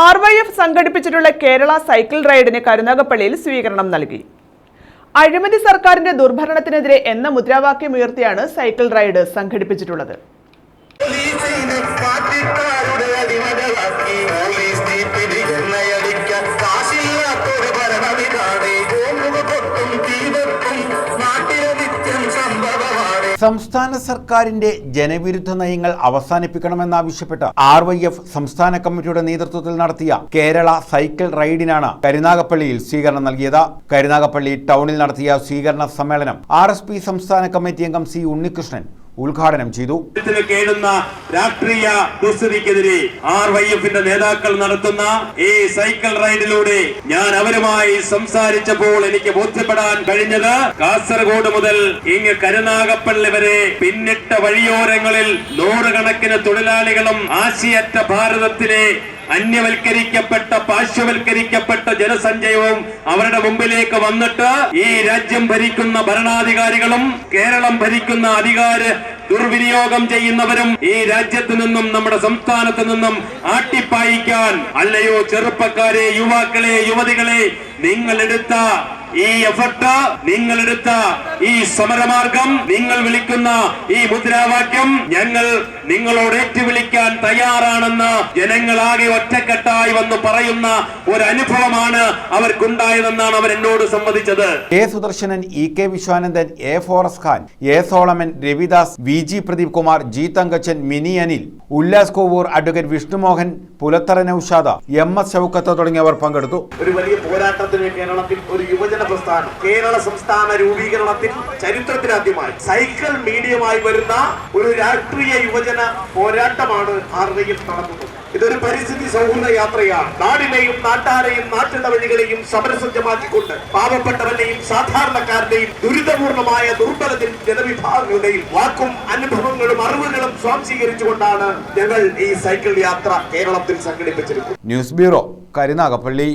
R Y F സംഘടിപ്പിച്ചിട്ടുള്ള Kerala cycle റൈഡിന് കരുനാഗപ്പള്ളിയിൽ സ്വീകരണം നൽകി. അഴിമതി സർക്കാരിന്റെ ദുർഭരണത്തിനെതിരെ എന്ന മുദ്രാവാക്യം ഉയർത്തിയാണ് സൈക്കിൾ റൈഡ് സംഘടിപ്പിച്ചിട്ടുള്ളത്. സംസ്ഥാന സർക്കാരിന്റെ ജനവിരുദ്ധ നയങ്ങൾ അവസാനിപ്പിക്കണമെന്നാവശ്യപ്പെട്ട് ആർ വൈ എഫ് സംസ്ഥാന കമ്മിറ്റിയുടെ നേതൃത്വത്തിൽ നടത്തിയ കേരള സൈക്കിൾ റൈഡിനാണ് കരുനാഗപ്പള്ളിയിൽ സ്വീകരണം നൽകിയത്. കരുനാഗപ്പള്ളി ടൗണിൽ നടത്തിയ സ്വീകരണ സമ്മേളനം ആർ സംസ്ഥാന കമ്മിറ്റി അംഗം സി ഉണ്ണികൃഷ്ണൻ ഉദ്ഘാടനം ചെയ്തു. കേടുന്ന രാഷ്ട്രീയ ദുസ്ഥിതിക്കെതിരെ ആർ വൈ എഫിന്റെ നേതാക്കൾ നടത്തുന്ന ഈ സൈക്കിൾ റൈഡിലൂടെ ഞാൻ അവരുമായി സംസാരിച്ചപ്പോൾ എനിക്ക് ബോധ്യപ്പെടാൻ കഴിഞ്ഞത് കാസർഗോഡ് മുതൽ ഇങ്ങ് കരുനാഗപ്പള്ളി വരെ പിന്നിട്ട വഴിയോരങ്ങളിൽ നൂറുകണക്കിന് തൊഴിലാളികളും ആശയറ്റ ഭാരതത്തിലെ അന്യവൽക്കരിക്കപ്പെട്ട പാർശ്വവൽക്കരിക്കപ്പെട്ട ജനസഞ്ചയവും അവരുടെ മുമ്പിലേക്ക് വന്നിട്ട് ഈ രാജ്യം ഭരിക്കുന്ന ഭരണാധികാരികളും കേരളം ഭരിക്കുന്ന അധികാര ദുർവിനിയോഗം ചെയ്യുന്നവരും ഈ രാജ്യത്ത് നിന്നും നമ്മുടെ സംസ്ഥാനത്ത് നിന്നും ആട്ടിപ്പായിക്കാൻ അല്ലയോ ചെറുപ്പക്കാരെ യുവാക്കളെ യുവതികളെ നിങ്ങൾ എടുത്ത ഈ എഫർട്ട് നിങ്ങളെടുത്ത ഈ സമരമാർഗം നിങ്ങൾ വിളിക്കുന്ന ഈ മുദ്രാവാക്യം ഞങ്ങൾ നിങ്ങളോട് ഏറ്റുവിളിക്കാൻ തയ്യാറാണെന്ന് ജനങ്ങളാകെ ഒറ്റക്കെട്ടായി വന്ന് പറയുന്ന ഒരു അനുഭവമാണ് അവർക്കുണ്ടായതെന്നാണ് അവർ എന്നോട് സംവദിച്ചത്. A Sudarsanan E K Viswanandan A Foras Khan A Solomon Ravidas V G Pradeep Kumar G Thankachan Mini Anil Ullas Kovoor advocate Vishnumohan Pulathara Noushad M S Shoukath തുടങ്ങിയവർ പങ്കെടുത്തു. ഒരു വലിയ പോരാട്ടത്തിന് കേരളത്തിൽ ഒരു യുവജന പ്രസ്ഥാനം കേരള സംസ്ഥാന രൂപീകരണത്തിൽ ചരിത്രത്തിലാദ്യമായി സൈക്കിൾ മീഡിയമായി വരുന്ന ഒരു രാഷ്ട്രീയ യുവജന പോരാട്ടമാണ് ആർവയിൽ നടക്കുന്നത് ഇതൊരു പരിസ്ഥിതി സൗഹൃദ യാത്രയാണ്. നാടിനെയും നാട്ടാരെയും നാട്ടിടവഴികളെയും സമരസജ്ജമാക്കിക്കൊണ്ട് പാവപ്പെട്ടവന്റെയും സാധാരണക്കാരന്റെയും ദുരിതപൂർണമായ ദുർബലത്തിൽ ജനവിഭാഗങ്ങളുടെയും വാക്കും അനുഭവങ്ങളും അറിവുകളും സ്വാംശീകരിച്ചുകൊണ്ടാണ് ഞങ്ങൾ ഈ സൈക്കിൾ യാത്ര കേരളത്തിൽ സംഘടിപ്പിച്ചിരുന്നത് ന്യൂസ് ബ്യൂറോ കരുനാഗപ്പള്ളി.